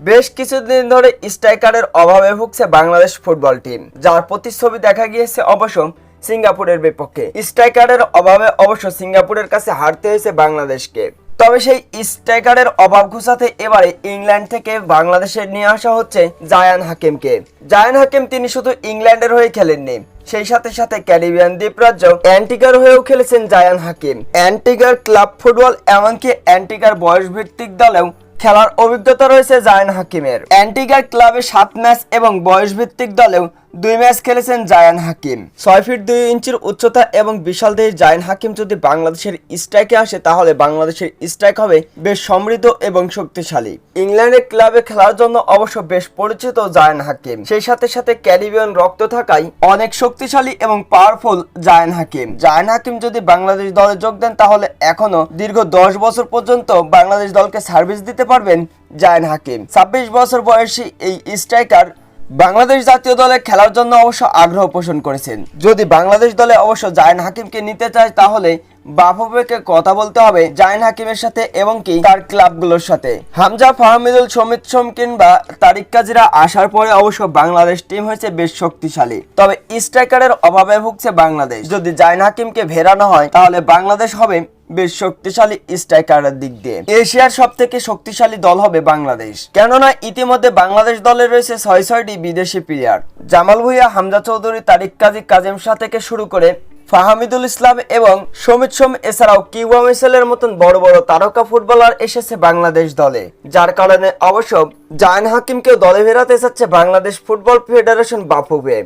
বেশ কিছুদিন ধরে স্ট্রাইকারের অভাবে ভুগছে বাংলাদেশ ফুটবল টিম, যার প্রতিচ্ছবি দেখা গিয়েছে অবশ্য সিঙ্গাপুরের বিপক্ষে। স্ট্রাইকারের অভাবে অবশ্য সিঙ্গাপুরের কাছে হারতে হয়েছে বাংলাদেশকে। তবে সেই স্ট্রাইকারের অভাব ঘুষাতে এবারে ইংল্যান্ড থেকে বাংলাদেশে নিয়ে আসা হচ্ছে জায়ান হাকিমকে। জায়ান হাকিম তিনি শুধু ইংল্যান্ডের হয়ে খেলেননি, সেই সাথে সাথে ক্যারিবিয়ান দ্বীপরাজ্য অ্যান্টিগার হয়েও খেলেছেন জায়ান হাকিম। অ্যান্টিগার ক্লাব ফুটবল এমনকি অ্যান্টিগার বয়স ভিত্তিক দলেও খেলার অভিজ্ঞতা রয়েছে জায়ন হাকিমের। অ্যান্টিগার ক্লাবে সাত ম্যাচ এবং বয়সভিত্তিক দলেও দুই ম্যাচ খেলেছেন জায়ান হাকিম। ছয় ফিট দুই ইঞ্চির উচ্চতা এবং বিশাল দেহের জায়ান হাকিম যদি বাংলাদেশের স্ট্রাইকে আসে তাহলে বাংলাদেশের স্ট্রাইক হবে বেশ সমৃদ্ধ এবং শক্তিশালী। ইংল্যান্ডের ক্লাবে খেলার জন্য অবশ্য বেশ পরিচিত জায়ান হাকিম। সেই সাথে সাথে ক্যারিবিয়ান রক্ত থাকায় অনেক শক্তিশালী এবং পাওয়ারফুল জায়ান হাকিম। জায়ান হাকিম যদি বাংলাদেশ দলে যোগ দেন তাহলে এখনও দীর্ঘ দশ বছর পর্যন্ত বাংলাদেশ দলকে সার্ভিস দিতে পারবেন জায়ান হাকিম। ছাব্বিশ বছর বয়সী এই স্ট্রাইকার বাংলাদেশ জাতীয় দলে খেলার জন্য অবশ্য আগ্রহ পোষণ করেছেন। যদি বাংলাদেশ দলে অবশ্য জায়ন হাকিমকে নিতে চায়, তাহলে বাফুবেকে কথা বলতে হবে জায়ন হাকিমের সাথে এবং কি তার ক্লাবগুলোর সাথে। হামজা ফাহমিদুল সমিত সোম কিংবা তারিক কাজিরা আসার পরে অবশ্য বাংলাদেশ টিম হয়েছে বেশ শক্তিশালী। তবে স্ট্রাইকারের অভাবে ভুগছে বাংলাদেশ। যদি জায়ন হাকিমকে ভেরানো হয়, তাহলে বাংলাদেশ হবে বেশ শক্তিশালী স্ট্রাইকারের দিক দিয়ে। এশিয়ার সব থেকে শক্তিশালী দল হবে বাংলাদেশ। কেননা ইতিমধ্যে বাংলাদেশ দলে রয়েছে ছয় ছয়টি বিদেশি প্লেয়ার জামাল ভুইয়া, হামজা চৌধুরী, তারিক কাজী, কাজেম শাহ থেকে শুরু করে ফাহামিদুল ইসলাম এবং সমিত সোম এছাড়াও কিউবা মিসেলের মতন বড় বড় তারকা ফুটবলার এসেছে বাংলাদেশ দলে। যার কারণে অবশ্য জায়ন হাকিমকেও দলে ফেরাতে চাচ্ছে বাংলাদেশ ফুটবল ফেডারেশন বাফুবে